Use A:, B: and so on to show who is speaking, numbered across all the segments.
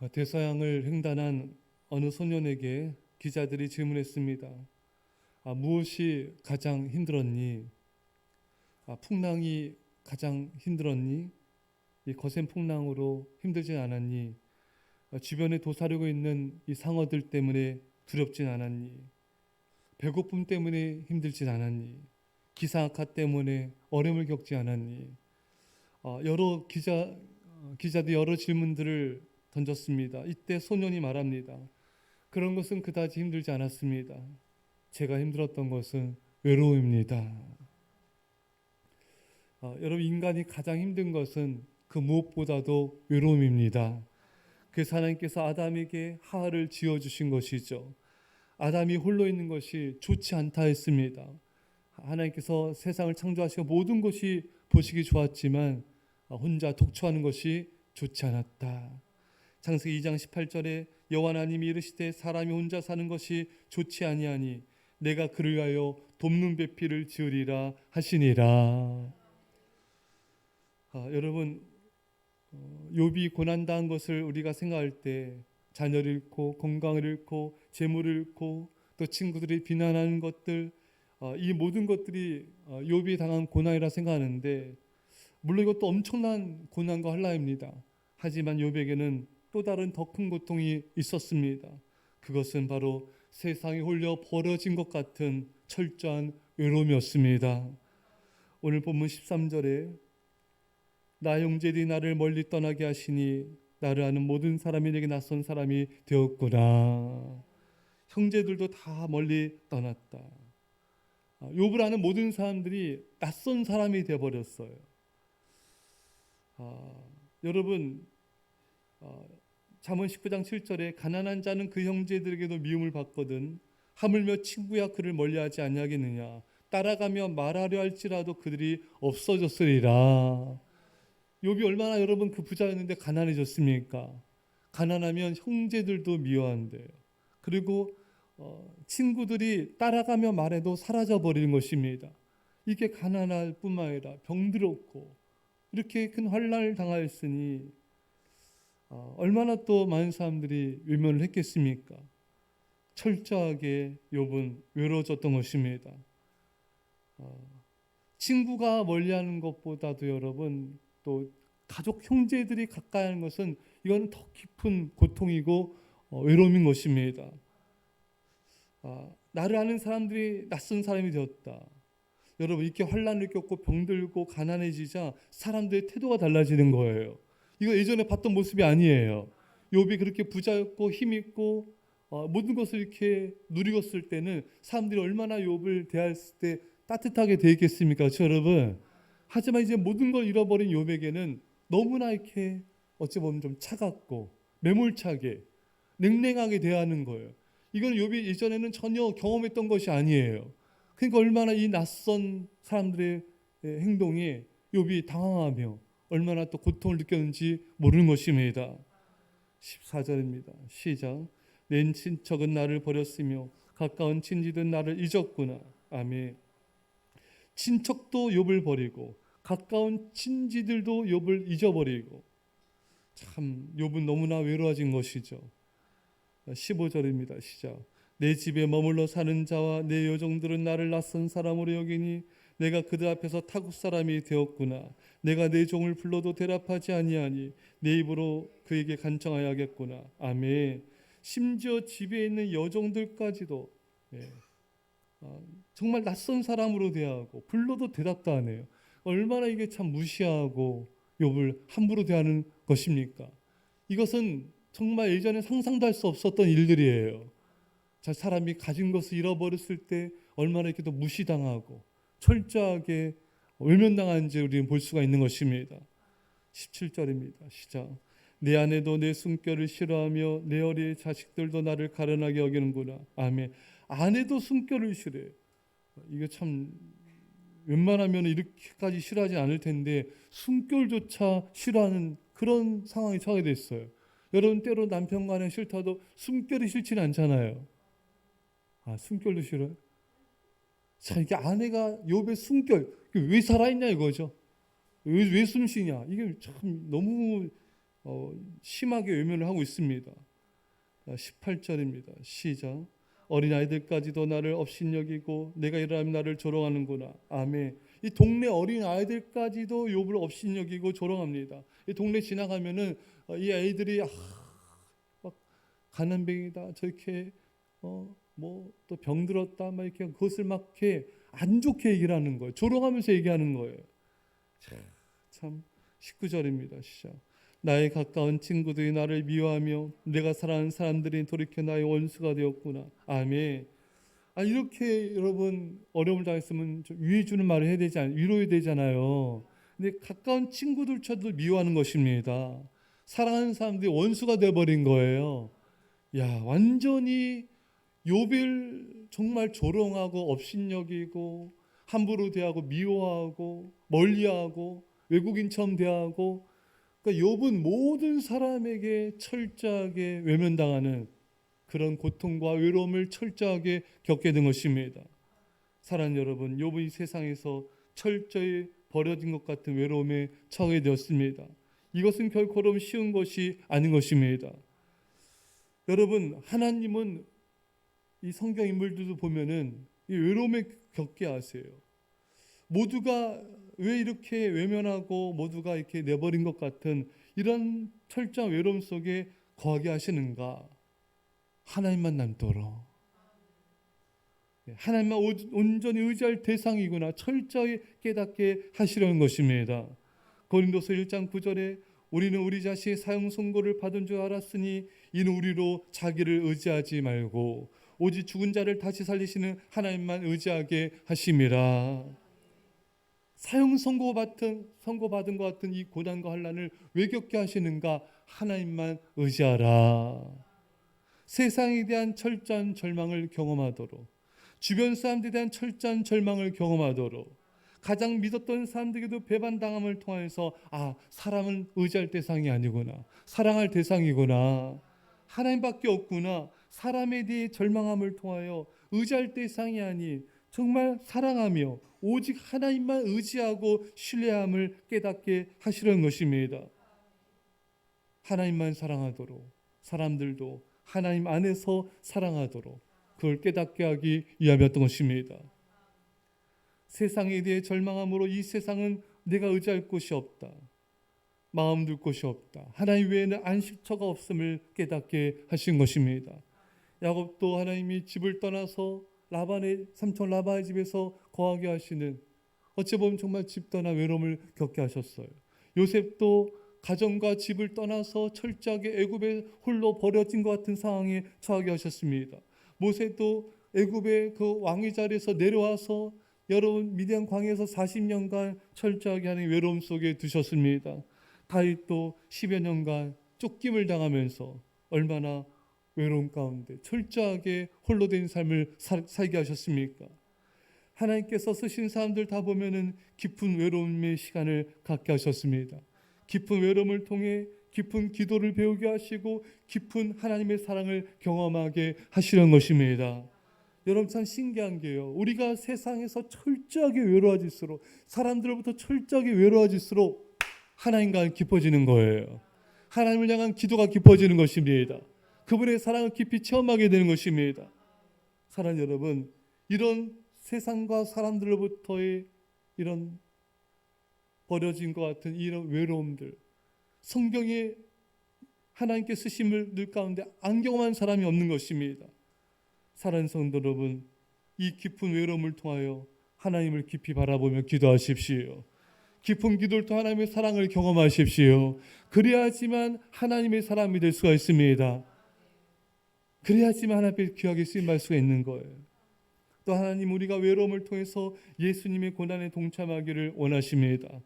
A: 어, 대서양을 횡단한 어느 소년에게 기자들이 질문했습니다. 아, 무엇이 가장 힘들었니? 아, 풍랑이 가장 힘들었니? 이 거센 풍랑으로 힘들지 않았니? 아, 주변에 도사리고 있는 이 상어들 때문에 두렵진 않았니? 배고픔 때문에 힘들진 않았니? 기상 악화 때문에 어려움을 겪지 않았니? 어, 여러 기자 어, 기자들 여러 질문들을 던졌습니다. 이때 소년이 말합니다. 그런 것은 그다지 힘들지 않았습니다. 제가 힘들었던 것은 외로움입니다. 어, 여러분 인간이 가장 힘든 것은 그 무엇보다도 외로움입니다. 그래서 하나님께서 아담에게 하하를 지어 주신 것이죠. 아담이 홀로 있는 것이 좋지 않다 했습니다. 하나님께서 세상을 창조하시고 모든 것이 보시기 좋았지만 혼자 독초하는 것이 좋지 않았다. 창세기 2장 18절에 여호와 하나님이 이르시되 사람이 혼자 사는 것이 좋지 아니하니 내가 그를 위하여 돕는 배필을 지으리라 하시니라. 아, 여러분 어, 욥이 고난 당한 것을 우리가 생각할 때 자녀를 잃고 건강을 잃고 재물을 잃고 또 친구들이 비난하는 것들 어, 이 모든 것들이 어, 욥이 당한 고난이라 생각하는데 물론 이것도 엄청난 고난과 한라입니다. 하지만 욥에게는 또 다른 더 큰 고통이 있었습니다. 그것은 바로 세상에 홀려 버려진 것 같은 철저한 외로움이었습니다. 오늘 본문 13절에 나 형제들이 나를 멀리 떠나게 하시니 나를 아는 모든 사람이 내게 낯선 사람이 되었구나. 형제들도 다 멀리 떠났다. 아, 욥을 아는 모든 사람들이 낯선 사람이 되어 버렸어요. 아, 여러분 아, 잠언 19장 7절에 가난한 자는 그 형제들에게도 미움을 받거든 하물며 친구야 그를 멀리하지 아니하겠느냐 따라가며 말하려 할지라도 그들이 없어졌으리라. 욥이 얼마나 여러분 그 부자였는데 가난해졌습니까? 가난하면 형제들도 미워한대요. 그리고 어, 친구들이 따라가며 말해도 사라져 버리는 것입니다. 이게 가난할 뿐만 아니라 병들었고 이렇게 큰 환란을 당하였으니 어, 얼마나 또 많은 사람들이 외면을 했겠습니까? 철저하게 욥은 외로워졌던 것입니다. 어, 친구가 멀리하는 것보다도 여러분 또 가족 형제들이 가까이 하는 것은 이건 더 깊은 고통이고 어, 외로움인 것입니다. 아, 나를 아는 사람들이 낯선 사람이 되었다. 여러분 이렇게 환란을 겪고 병들고 가난해지자 사람들의 태도가 달라지는 거예요. 이거 예전에 봤던 모습이 아니에요. 욥이 그렇게 부자였고 힘 있고 어, 모든 것을 이렇게 누리었을 때는 사람들이 얼마나 욥을 대했을 때 따뜻하게 대했겠습니까, 그렇죠, 여러분? 하지만 이제 모든 걸 잃어버린 욥에게는 너무나 이렇게 어찌 보면 좀 차갑고 매몰차게 냉랭하게 대하는 거예요. 이건 욥이 예전에는 전혀 경험했던 것이 아니에요. 그러니까 얼마나 이 낯선 사람들의 행동에 욥이 당황하며 얼마나 또 고통을 느꼈는지 모르는 것입니다. 14절입니다. 시작. 내 친척은 나를 버렸으며 가까운 친지든 나를 잊었구나. 아멘. 친척도 욥을 버리고 가까운 친지들도 욥을 잊어버리고 참 욥은 너무나 외로워진 것이죠. 15절입니다. 시작. 내 집에 머물러 사는 자와 내 여종들은 나를 낯선 사람으로 여기니 내가 그들 앞에서 타국 사람이 되었구나. 내가 내 종을 불러도 대답하지 아니하니 내 입으로 그에게 간청하여야겠구나. 아멘. 심지어 집에 있는 여종들까지도 예. 아, 정말 낯선 사람으로 대하고 불러도 대답도 안 해요. 얼마나 이게 참 무시하고 욥을 함부로 대하는 것입니까? 이것은 정말 예전에 상상도 할 수 없었던 일들이에요. 자, 사람이 가진 것을 잃어버렸을 때 얼마나 이렇게 또 무시당하고 철저하게 외면당하는지 우리는 볼 수가 있는 것입니다. 17절입니다. 시작. 내 아내도 내 숨결을 싫어하며 내 어린 자식들도 나를 가련하게 여기는구나. 아멘. 아내도 숨결을 싫어해요. 이게 참 웬만하면 이렇게까지 싫어하지 않을 텐데 숨결조차 싫어하는 그런 상황에 처하게 됐어요. 여러분 때로 남편 간에 싫다도 숨결이 싫지는 않잖아요. 아 숨결도 싫어요? 자 이게 아내가 욥의 숨결 왜 살아있냐 이거죠. 왜, 왜 숨쉬냐 이게 참 너무 어, 심하게 외면을 하고 있습니다. 18절입니다. 시작. 어린 아이들까지도 나를 업신여기고 내가 일어나면 나를 조롱하는구나. 아멘. 이 동네 어린 아이들까지도 욥을 업신여기고 조롱합니다. 이 동네 지나가면은 어, 이 아이들이 아, 막 가난뱅이다 저렇게 어, 뭐 또 병들었다 막 이렇게 그것을 막 이렇게 안 좋게 얘기를 하는 거예요. 조롱하면서 얘기하는 거예요. 참, 참 19절입니다. 시작. 나의 가까운 친구들이 나를 미워하며 내가 사랑하는 사람들이 돌이켜 나의 원수가 되었구나. 아멘. 아 이렇게 여러분 어려움을 당했으면 좀 위해 주는 말을 해야 되지 않, 위로해야 되잖아요. 근데 가까운 친구들조차도 미워하는 것입니다. 사랑하는 사람들이 원수가 되어 버린 거예요. 야, 완전히 요별 정말 조롱하고 업신여기고 함부로 대하고 미워하고 멀리하고 외국인처럼 대하고 그러니까 욥은 모든 사람에게 철저하게 외면당하는 그런 고통과 외로움을 철저하게 겪게 된 것입니다. 사랑 여러분, 욥은 이 세상에서 철저히 버려진 것 같은 외로움에 처하게 되었습니다. 이것은 결코 쉬운 것이 아닌 것입니다. 여러분, 하나님은 이 성경 인물들도 보면은 이 외로움에 겪게 하세요. 모두가 왜 이렇게 외면하고 모두가 이렇게 내버린 것 같은 이런 철저한 외로움 속에 거하게 하시는가? 하나님만 남도록. 예, 하나님만 오- 온전히 의지할 대상이구나 철저히 깨닫게 하시려는 것입니다. 고린도서 1장 9절에 우리는 우리 자신의 사형 선고를 받은 줄 알았으니 이는 우리로 자기를 의지하지 말고 오직 죽은 자를 다시 살리시는 하나님만 의지하게 하심이라. 사형 선고 받은 선고 받은 것 같은 이 고난과 환란을 왜 겪게 하시는가? 하나님만 의지하라. 세상에 대한 철저한 절망을 경험하도록 주변 사람들에 대한 철저한 절망을 경험하도록 가장 믿었던 사람들에게도 배반당함을 통해서 아 사람은 의지할 대상이 아니구나 사랑할 대상이구나 하나님밖에 없구나 사람에 대해 절망함을 통하여 의지할 대상이 아니 정말 사랑하며 오직 하나님만 의지하고 신뢰함을 깨닫게 하시려는 것입니다. 하나님만 사랑하도록 사람들도 하나님 안에서 사랑하도록 그걸 깨닫게 하기 위함이었던 것입니다. 세상에 대해 절망함으로 이 세상은 내가 의지할 곳이 없다. 마음 둘 곳이 없다. 하나님 외에는 안식처가 없음을 깨닫게 하신 것입니다. 야곱도 하나님이 집을 떠나서 라반의 삼촌 라반의 집에서 거하게 하시는 어찌 보면 정말 집 떠나 외로움을 겪게 하셨어요. 요셉도 가정과 집을 떠나서 철저하게 애굽에 홀로 버려진 것 같은 상황에 처하게 하셨습니다. 모세도 애굽의 그 왕위 자리에서 내려와서 여러분 미디안 광야에서 40년간 철저하게 하는 외로움 속에 두셨습니다. 다윗도 10여 년간 쫓김을 당하면서 얼마나 외로움 가운데 철저하게 홀로 된 삶을 살, 살게 하셨습니까? 하나님께서 쓰신 사람들 다 보면은 깊은 외로움의 시간을 갖게 하셨습니다. 깊은 외로움을 통해 깊은 기도를 배우게 하시고 깊은 하나님의 사랑을 경험하게 하시는 것입니다. 여러분 참 신기한 게요. 우리가 세상에서 철저하게 외로워질수록 사람들로부터 철저하게 외로워질수록 하나님과 깊어지는 거예요. 하나님을 향한 기도가 깊어지는 것입니다. 그분의 사랑을 깊이 체험하게 되는 것입니다. 사랑 여러분, 이런 세상과 사람들로부터의 이런 버려진 것 같은 이런 외로움들, 성경에 하나님께 쓰심을 늘 가운데 안 경험한 사람이 없는 것입니다. 사랑하는 성도 여러분, 이 깊은 외로움을 통하여 하나님을 깊이 바라보며 기도하십시오. 깊은 기도를 통해 하나님의 사랑을 경험하십시오. 그래야지만 하나님의 사람이 될 수가 있습니다. 그래야지만 하나님께 귀하게 쓰임받을 수가 있는 거예요. 또 하나님 우리가 외로움을 통해서 예수님의 고난에 동참하기를 원하십니다.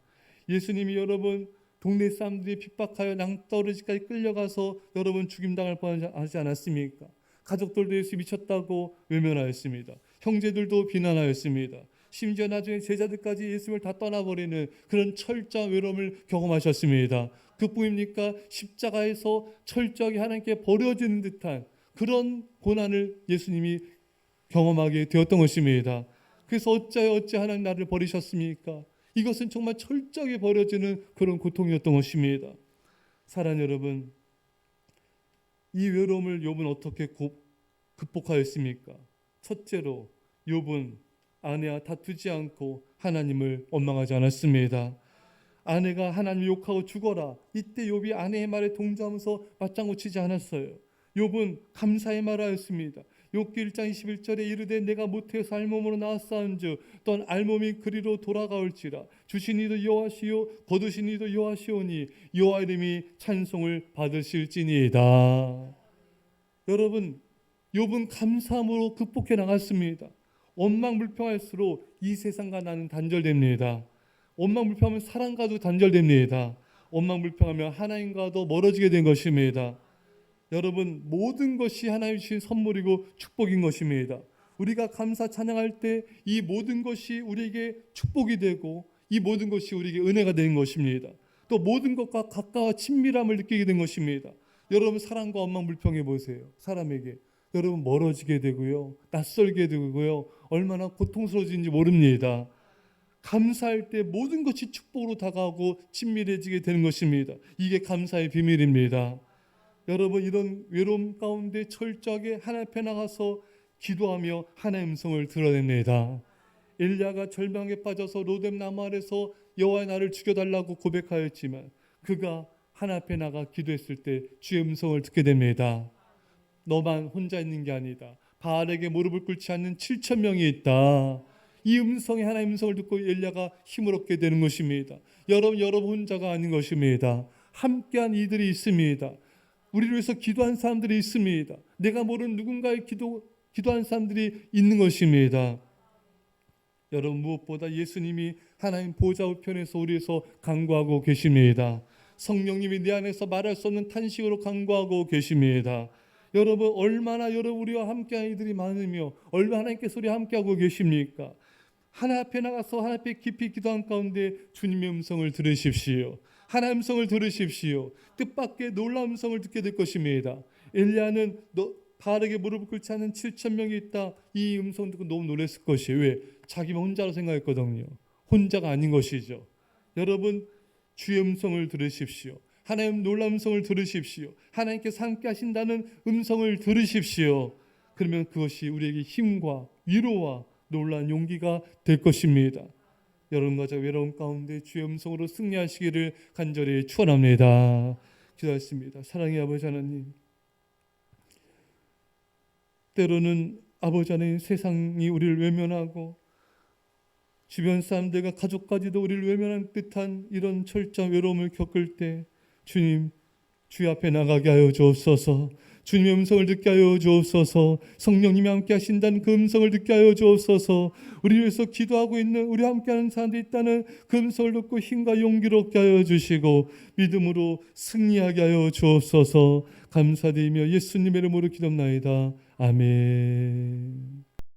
A: 예수님이 여러분 동네 사람들이 핍박하여 낭떠러지까지 끌려가서 여러분 죽임당할 뻔하지 않았습니까? 가족들도 예수 미쳤다고 외면하였습니다. 형제들도 비난하였습니다. 심지어 나중에 제자들까지 예수님을 다 떠나버리는 그런 철저한 외로움을 경험하셨습니다. 그뿐입니까? 십자가에서 철저하게 하나님께 버려지는 듯한 그런 고난을 예수님이 경험하게 되었던 것입니다. 그래서 어찌하여 어찌 하나님 나를 버리셨습니까? 이것은 정말 철저하게 버려지는 그런 고통이었던 것입니다. 사랑 여러분, 이 외로움을 욥은 어떻게 고- 극복하였습니까? 첫째로 욥은 아내와 다투지 않고 하나님을 원망하지 않았습니다. 아내가 하나님 욕하고 죽어라. 이때 욥이 아내의 말에 동조하면서 맞장구 치지 않았어요. 욥은 감사의 말하였습니다. 욥기 1장 21절에 이르되 내가 모태에서 알몸으로 나왔사온즉 떤 알몸이 그리로 돌아가올지라 주신 이도 여호와시요 거두신 이도 여호와시오니 여호와 이름이 찬송을 받으실지니이다. 여러분 욥은 감사함으로 극복해 나갔습니다. 원망 불평할수록 이 세상과 나는 단절됩니다. 원망 불평하면 사랑과도 단절됩니다. 원망 불평하면 하나님과도 멀어지게 된 것입니다. 여러분 모든 것이 하나님 주신 선물이고 축복인 것입니다. 우리가 감사 찬양할 때 이 모든 것이 우리에게 축복이 되고 이 모든 것이 우리에게 은혜가 되는 것입니다. 또 모든 것과 가까워 친밀함을 느끼게 된 것입니다. 여러분 사랑과 원망 불평해 보세요. 사람에게 여러분 멀어지게 되고요. 낯설게 되고요. 얼마나 고통스러워진지 모릅니다. 감사할 때 모든 것이 축복으로 다가오고 친밀해지게 되는 것입니다. 이게 감사의 비밀입니다. 여러분 이런 외로움 가운데 철저하게 하나님 앞에 나가서 기도하며 하나님의 음성을 드러냅니다. 엘리야가 절망에 빠져서 로뎀 나무 아래서 여호와의 나를 죽여달라고 고백하였지만 그가 하나님 앞에 나가 기도했을 때 주의 음성을 듣게 됩니다. 너만 혼자 있는 게 아니다. 바알에게 무릎을 꿇지 않는 7천 명이 있다. 이 음성이 하나의 음성을 듣고 엘리야가 힘을 얻게 되는 것입니다. 여러분 여러분 혼자가 아닌 것입니다. 함께한 이들이 있습니다. 우리를 위해서 기도한 사람들이 있습니다. 내가 모르는 누군가의 기도 기도한 사람들이 있는 것입니다. 여러분 무엇보다 예수님이 하나님 보좌 우편에서 우리에서 간구하고 계십니다. 성령님이 내 안에서 말할 수 없는 탄식으로 간구하고 계십니다. 여러분 얼마나 여러분 우리와 함께한 이들이 많으며 얼마나 하나님께서 우리 함께하고 계십니까? 하나 앞에 나가서 하나 앞에 깊이 기도한 가운데 주님의 음성을 들으십시오. 하나님 음성을 들으십시오. 뜻밖의 놀라운 음성을 듣게 될 것입니다. 엘리야는 너 바알에게 무릎을 꿇지 않는 7천 명이 있다. 이 음성 듣고 너무 놀랐을 것이에요. 왜? 자기만 혼자로 생각했거든요. 혼자가 아닌 것이죠. 여러분 주의 음성을 들으십시오. 하나님 놀라운 음성을 들으십시오. 하나님께서 함께 하신다는 음성을 들으십시오. 그러면 그것이 우리에게 힘과 위로와 놀라운 용기가 될 것입니다. 여러분과 저 외로움 가운데 주의 음성으로 승리하시기를 간절히 축원합니다. 기도하겠습니다. 사랑의 아버지 하나님. 때로는 아버지 하나님 세상이 우리를 외면하고 주변 사람들과 가족까지도 우리를 외면한 듯한 이런 철저한 외로움을 겪을 때 주님 주의 앞에 나가게 하여 주옵소서. 주님의 음성을 듣게 하여 주옵소서. 성령님이 함께 하신다는 그 음성을 듣게 하여 주옵소서. 우리 위해서 기도하고 있는 우리 함께하는 사람들이 있다는 그 음성을 듣고 힘과 용기를 얻게 하여 주시고 믿음으로 승리하게 하여 주옵소서. 감사드리며 예수님의 이름으로 기도합나이다. 아멘.